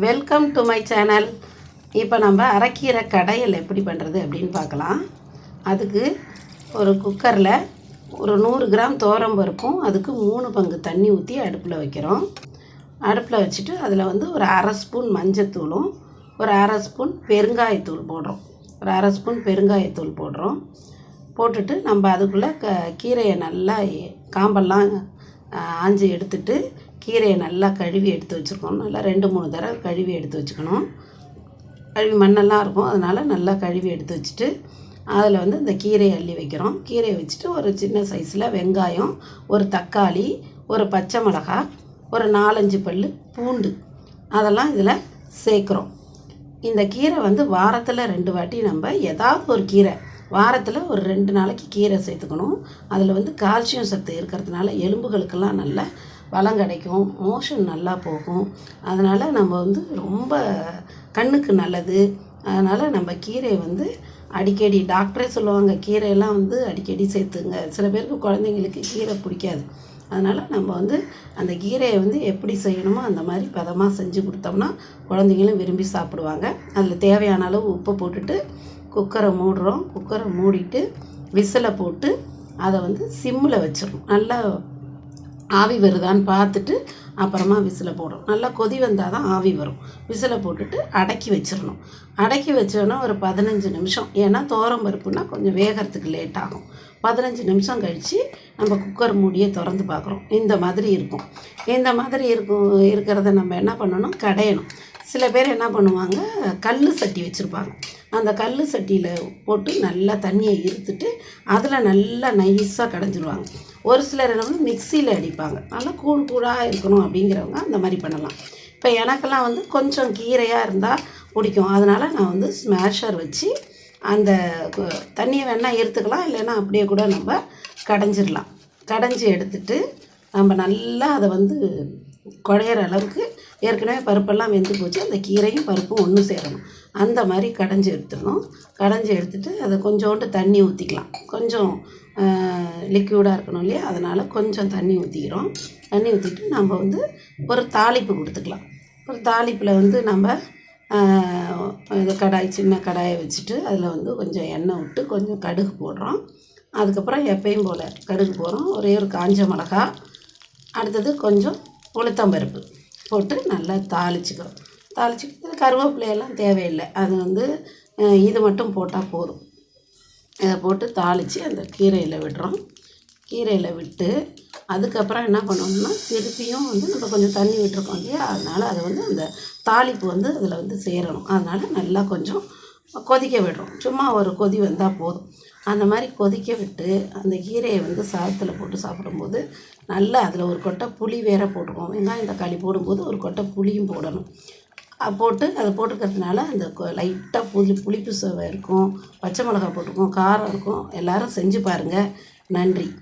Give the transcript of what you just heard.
Welcome to my channel இப்போ நம்ம அரைக்கீரை கடையில் எப்படி பண்ணுறது அப்படின்னு பார்க்கலாம். அதுக்கு ஒரு குக்கரில் ஒரு நூறு கிராம் தோரம் பருப்பும் அதுக்கு மூணு பங்கு தண்ணி ஊற்றி அடுப்பில் வைக்கிறோம். அடுப்பில் வச்சுட்டு அதில் வந்து ஒரு அரை ஸ்பூன் மஞ்சத்தூளும் ஒரு அரை ஸ்பூன் பெருங்காயத்தூள் போடுறோம். ஒரு அரை ஸ்பூன் பெருங்காயத்தூள் போடுறோம். போட்டுட்டு நம்ம அதுக்குள்ளே க கீரையை நல்லா காம்பெல்லாம் ஆஞ்சி ஆஞ்சு எடுத்துட்டு கீரையை நல்லா கழுவி எடுத்து வச்சுருக்கோம் நல்லா ரெண்டு மூணு தடவை கழுவி எடுத்து வச்சுக்கணும். கழுவி மண்ணெல்லாம் இருக்கும். அதனால் நல்லா கழுவி எடுத்து வச்சுட்டு அதில் வந்து இந்த கீரையை அள்ளி வைக்கிறோம். கீரையை வச்சுட்டு ஒரு சின்ன சைஸில் வெங்காயம் ஒரு தக்காளி ஒரு பச்சை மிளகாய் ஒரு நாலஞ்சு பல் பூண்டு அதெல்லாம் இதில் சேர்க்குறோம். இந்த கீரை வந்து வாரத்தில் ரெண்டு வாட்டி நம்ம ஏதாவது ஒரு கீரை வாரத்தில் ஒரு ரெண்டு நாளைக்கு கீரை சேர்த்துக்கணும். அதில் வந்து கால்சியம் சத்து இருக்கிறதுனால எலும்புகளுக்கெல்லாம் நல்ல பலம் கிடைக்கும் மோஷன் நல்லா போகும். அதனால் நம்ம வந்து ரொம்ப கண்ணுக்கு நல்லது. அதனால் நம்ம கீரை வந்து அடிக்கடி டாக்டரே சொல்லுவாங்க கீரையெல்லாம் வந்து அடிக்கடி சேர்த்துங்க. சில பேருக்கு குழந்தைங்களுக்கு கீரை பிடிக்காது. அதனால் நம்ம வந்து அந்த கீரையை வந்து எப்படி செய்யணுமோ அந்த மாதிரி பதமாக செஞ்சு கொடுத்தோம்னா குழந்தைங்களும் விரும்பி சாப்பிடுவாங்க. அதில் தேவையான அளவு உப்பு போட்டுட்டு குக்கரை மூடுறோம். குக்கரை மூடிட்டு விசிலை போட்டு அதை வந்து சிம்மில் வச்சிடணும். நல்லா ஆவி வருதான்னு பார்த்துட்டு அப்புறமா விசிலை போடணும். நல்லா கொதி வந்தால் தான் ஆவி வரும். விசிலை போட்டுட்டு அடக்கி வச்சிடணும். அடக்கி வச்சோன்னா ஒரு பதினஞ்சு நிமிஷம். ஏன்னா தோரம் பருப்புனா கொஞ்சம் வேகிறதுக்கு லேட் ஆகும். பதினஞ்சு நிமிஷம் கழித்து நம்ம குக்கர் மூடியை திறந்து பார்க்குறோம். இந்த மாதிரி இருக்கும். இந்த மாதிரி இருக்கும் இருக்கிறத நம்ம என்ன பண்ணணும்? கடையணும். சில பேர் என்ன பண்ணுவாங்க? கல் சட்டி வச்சுருப்பாங்க. அந்த கல் சட்டியில் போட்டு நல்லா தண்ணியை இருத்துட்டு அதில் நல்லா நைஸாக கடைஞ்சிருவாங்க. ஒரு சிலர் என்ன வந்து மிக்சியில் அடிப்பாங்க. நல்லா கூழ் கூழாக இருக்கணும் அப்படிங்கிறவங்க அந்த மாதிரி பண்ணலாம். இப்போ எனக்கெல்லாம் வந்து கொஞ்சம் கீரையாக இருந்தால் பிடிக்கும். அதனால் நான் வந்து ஸ்மேஷர் வச்சு அந்த தண்ணியை வேணால் எடுத்துக்கலாம். இல்லைன்னா அப்படியே கூட நம்ம கடைஞ்சிடலாம் கடைஞ்சி எடுத்துட்டு நம்ம நல்லா அதை வந்து குழையிற அளவுக்கு ஏற்கனவே பருப்பெல்லாம் வெந்து போச்சு. அந்த கீரையும் பருப்பும் ஒன்று சேரணும். அந்த மாதிரி கடைஞ்சி எடுத்துடணும். கடைஞ்சி எடுத்துட்டு அதை கொஞ்சோண்டு தண்ணி ஊற்றிக்கலாம் கொஞ்சம் லிக்யூடாக இருக்கணும் இல்லையா? அதனால் கொஞ்சம் தண்ணி ஊற்றிக்கிறோம் தண்ணி ஊற்றிட்டு நம்ம வந்து ஒரு தாளிப்பு கொடுத்துக்கலாம். ஒரு தாளிப்பில் வந்து நம்ம இந்த இது கடாய் சின்ன கடாயை வச்சுட்டு அதில் வந்து கொஞ்சம் எண்ணெய் விட்டு கொஞ்சம் கடுகு போடுறோம். அதுக்கப்புறம் எப்பயும் போல் கடுகு போடுறோம். ஒரே ஒரு காஞ்ச மிளகா. அடுத்தது கொஞ்சம் உளுத்தம்பருப்பு போட்டு நல்லா தாளிச்சிக்கிறோம் தாளிச்சுக்கிட்டு கருவேப்பிலையெல்லாம் தேவையில்லை. அது வந்து இது மட்டும் போட்டால் போதும். இதை போட்டு தாளித்து அந்த கீரையில் விடுறோம். கீரையில் விட்டு அதுக்கப்புறம் என்ன பண்ணணும்னா திருப்பியும் வந்து நம்ம கொஞ்சம் தண்ணி விட்டுருக்கோம் இல்லையா? அதனால் அதை வந்து அந்த தாளிப்பு வந்து அதில் வந்து சேரணும். அதனால் நல்லா கொஞ்சம் கொதிக்க விடுறோம். சும்மா ஒரு கொதி வந்தால் போதும். அந்த மாதிரி கொதிக்க விட்டு அந்த கீரையை வந்து சாதத்தில் போட்டு சாப்பிடும்போது நல்லா அதில் ஒரு கொட்டை புளி வேற போட்டுருக்கோம் வெங்காயம் தக்காளி போடும்போது ஒரு கொட்டை புளியும் போடணும். போட்டு அதை போட்டுக்கிறதுனால அந்த லைட்டாக புளி புளிப்பு சுவை இருக்கும். பச்சை மிளகா போட்டிருக்கோம் காரம் இருக்கும். எல்லோரும் செஞ்சு பாருங்கள் நன்றி.